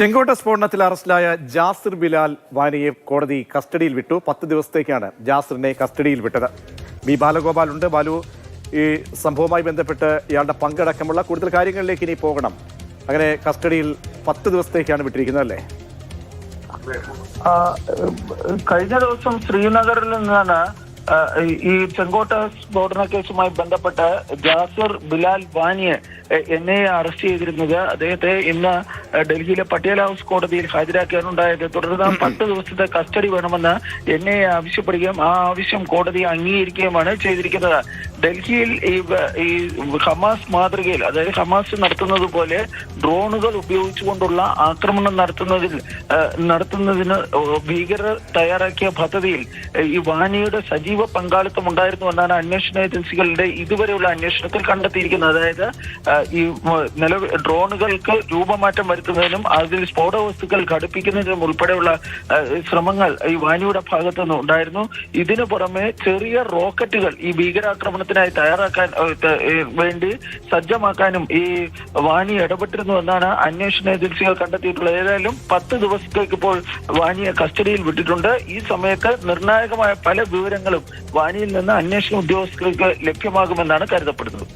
ചെങ്കോട്ട സ്ഫോടനത്തിൽ അറസ്റ്റിലായ ജാസിർ ബിലാൽ വാനിയെ കോടതി കസ്റ്റഡിയിൽ വിട്ടു. പത്ത് ദിവസത്തേക്കാണ് ജാസിറിനെ കസ്റ്റഡിയിൽ വിട്ടത്. ബി ബാലഗോപാൽ ഉണ്ട്. ബാലു ഈ സംഭവവുമായി ബന്ധപ്പെട്ട് ഇയാളുടെ പങ്കടക്കമുള്ള കൂടുതൽ കാര്യങ്ങളിലേക്ക് ഇനി പോകണം. അങ്ങനെ കസ്റ്റഡിയിൽ പത്ത് ദിവസത്തേക്കാണ് വിട്ടിരിക്കുന്നത് അല്ലേ? കഴിഞ്ഞ ദിവസം ശ്രീനഗറിൽ നിന്നാണ് ഈ- ചെങ്കോട്ട സ്ഫോടന കേസുമായി ബന്ധപ്പെട്ട് ജാസർ ബിലാൽ വാനിയെ എൻ എ അറസ്റ്റ് ചെയ്തിരുന്നത് അദ്ദേഹത്തെ ഇന്ന് ഡൽഹിയിലെ പട്ടേൽ ഹൗസ് കോടതിയിൽ ഹാജരാക്കാനുണ്ടായത് തുടർന്ന് പത്ത് ദിവസത്തെ കസ്റ്റഡി വേണമെന്ന് എൻ ഐ എ ആവശ്യപ്പെടുകയും ആ ആവശ്യം കോടതി അംഗീകരിക്കുകയുമാണ് ചെയ്തിരിക്കുന്നത്. ഡൽഹിയിൽ ഈ ഈ ഹമാസ് മാതൃകയിൽ അതായത് ഹമാസ് നടത്തുന്നത് പോലെ ഡ്രോണുകൾ ഉപയോഗിച്ചുകൊണ്ടുള്ള ആക്രമണം നടത്തുന്നതിൽ നടത്തുന്നതിന് ഭീകരർ തയ്യാറാക്കിയ പദ്ധതിയിൽ ഈ വാനിയുടെ സജീവ പങ്കാളിത്തം ഉണ്ടായിരുന്നു എന്നാണ് അന്വേഷണ ഏജൻസികളുടെ ഇതുവരെയുള്ള അന്വേഷണത്തിൽ കണ്ടെത്തിയിരിക്കുന്നത്. അതായത് ഈ നില ഡ്രോണുകൾക്ക് രൂപമാറ്റം വരുത്തുന്നതിനും അതിൽ സ്ഫോട വസ്തുക്കൾ ഘടിപ്പിക്കുന്നതിനും ഉൾപ്പെടെയുള്ള ശ്രമങ്ങൾ ഈ വാനിയുടെ ഭാഗത്തുനിന്ന് ഉണ്ടായിരുന്നു. ഇതിനു പുറമെ ചെറിയ റോക്കറ്റുകൾ ഈ ഭീകരാക്രമണത്തിനായി തയ്യാറാക്കാൻ വേണ്ടി സജ്ജമാക്കാനും ഈ വാണി ഇടപെട്ടിരുന്നു എന്നാണ് അന്വേഷണ ഏജൻസികൾ കണ്ടെത്തിയിട്ടുള്ളത്. ഏതായാലും പത്ത് ദിവസത്തേക്ക് ഇപ്പോൾ വാണിയെ കസ്റ്റഡിയിൽ വിട്ടിട്ടുണ്ട്. ഈ സമയത്ത് നിർണായകമായ പല വിവരങ്ങളും വാനിയിൽ നിന്ന് അന്വേഷണ ഉദ്യോഗസ്ഥർക്ക് ലഭ്യമാകുമെന്നാണ് കരുതപ്പെടുന്നത്.